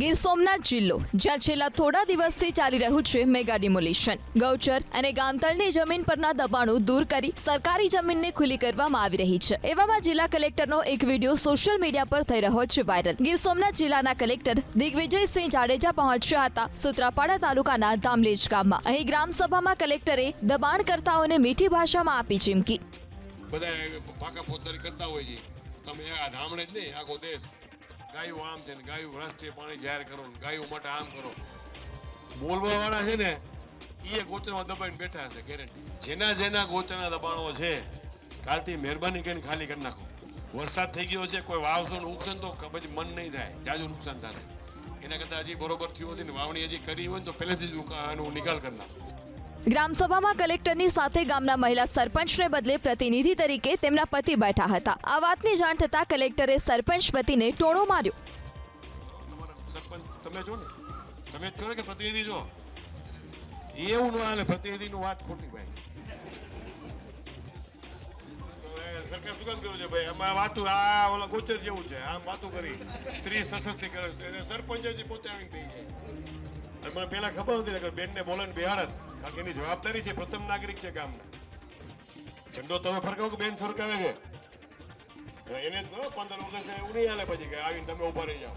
ગીર સોમનાથ જિલ્લો, જ્યાં છેલ્લા થોડા દિવસથી ચાલી રહ્યું છે મેગા ડિમોલિશન. ગૌચર અને ગામતળની જમીન પરના દબાણો દૂર કરી સરકારી જમીનને ખુલ્લી કરવામાં આવી રહી છે. એવામાં જિલ્લા કલેક્ટરનો એક વીડિયો સોશિયલ મીડિયા પર થઈ રહ્યો છે વાયરલ. ગીર સોમનાથ જિલ્લાના કલેક્ટર દિગ્વિજયસિંહ જાડેજા પહોંચ્યા હતા સુત્રાપાડા તાલુકાના ધામલેજ ગામમાં. અહીં ગ્રામસભામાં કલેક્ટરે દબાણકર્તાઓને મીઠી ભાષામાં આપી ચીમકી. બધા પાકા ફોજદારી કરતા હોય છે. તમે આ ધામણે જ નહીં, આખો દેશ. ગાયું આમ છે ને ગાયું રાષ્ટ્રીય પાણી જાહેર કરો ને ગાયું માટે આમ કરો. બોલવા વાળા છે ને એ ગોચરમાં દબાઈને બેઠા હશે ગેરંટી જેના જેના ગોચરના દબાણો છે, કાલથી મહેરબાની કરીને ખાલી કરી નાખો. વરસાદ થઈ ગયો છે, કોઈ વાવશો ને ઉગશે તો પછી મન નહીં થાય, જાજુ નુકસાન થશે. એના કરતાં હજી બરોબર થયું હતી ને વાવણી હજી કરી હોય તો પહેલેથી જ એનો નિકાલ કરી નાખો. ગ્રામસભામાં કલેક્ટરની સાથે ગામના મહિલા સરપંચને બદલે પ્રતિનિધિ તરીકે તેમના પતિ બેઠા હતા. આ વાતની જાણ થતાં કલેક્ટરે સરપંચ પતિને ટોણો માર્યો. તમે છો ને? તમે છો ને પ્રતિનિધિ છો? ન વાત ખોટી ભાઈ. ભાઈ? આમાં વાતું, આ ઓલા જેવું છે. આમ વાતું કરી. સ્ત્રી સશક્તિકરણ સરપંચ પોતે આવીને બેસી જાય. પહેલા ખબર હતી બેનને બોલાવીને બેહાડત કારણ કે એની જવાબદારી છે પ્રથમ નાગરિક છે ગામના. ઝંડો તમે ફરકાવો કે બેન ફરકાવે છે? એને જ કરો પંદર ઓગસ્ટ એવું નહીં હાલે પછી કે આવીને તમે ઊભા રહી જાઓ.